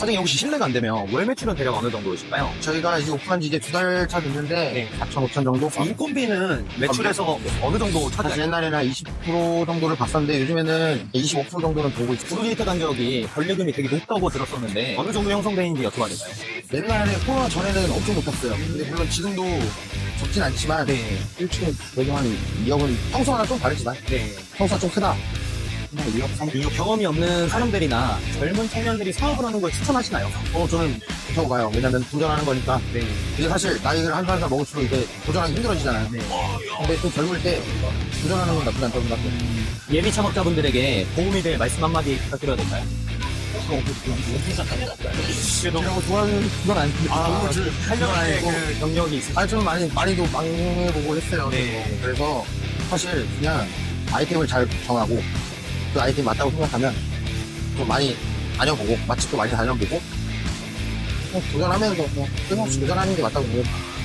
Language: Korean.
사장님 혹시 실례가 안 되면 월 매출은 대략 어느 정도이실까요? 저희가 이제 오픈한 지 이제 두 달 차 됐는데 네. 4천, 5천 정도? 인건비는 매출에서 어느 정도 사실 차지해요? 옛날에는 한20% 정도를 봤었는데 요즘에는 25% 정도는 보고 있어요. 브루게이터 간격이 권리금이 되게 높다고 들었었는데 어느 정도 형성되는지 여쭤봐도 될까요? 옛날에 코로나 전에는 엄청 높았어요. 근데 물론 지금도 적진 않지만 네. 1층 그래도 한 2억은 평소와는 좀 다르지만 네. 평소가 좀 크다. 그냥 2억, 3억. 이 경험이 없는 사람들이나 젊은 청년들이 사업을 하는 걸 추천하시나요? 어, 저는 좋다고 봐요. 왜냐면 도전하는 거니까. 네. 이게 사실 나이를 한 살 한 살 먹을수록 이제 도전하기 힘들어지잖아요. 네. 근데 또 젊을 때 도전하는 건 나쁘지 않다고 생각해요. 예비 창업자분들에게 도움이 될 말씀 한마디 부탁드려도 될까요? 너무 좋아하는 그건 아닌데. 아, 그, 그건 8년의 아니고. 그 경력이 있으시죠? 아니, 좀 많이, 많이도 망해보고 했어요. 네. 그래서 사실 그냥 아이템을 잘 정하고 그 아이템이 맞다고 생각하면 좀 많이 다녀보고 맛집도 많이 다녀보고 그냥 도전하면서 뭐 끊임없이 도전하는 게 맞다고 생각해요.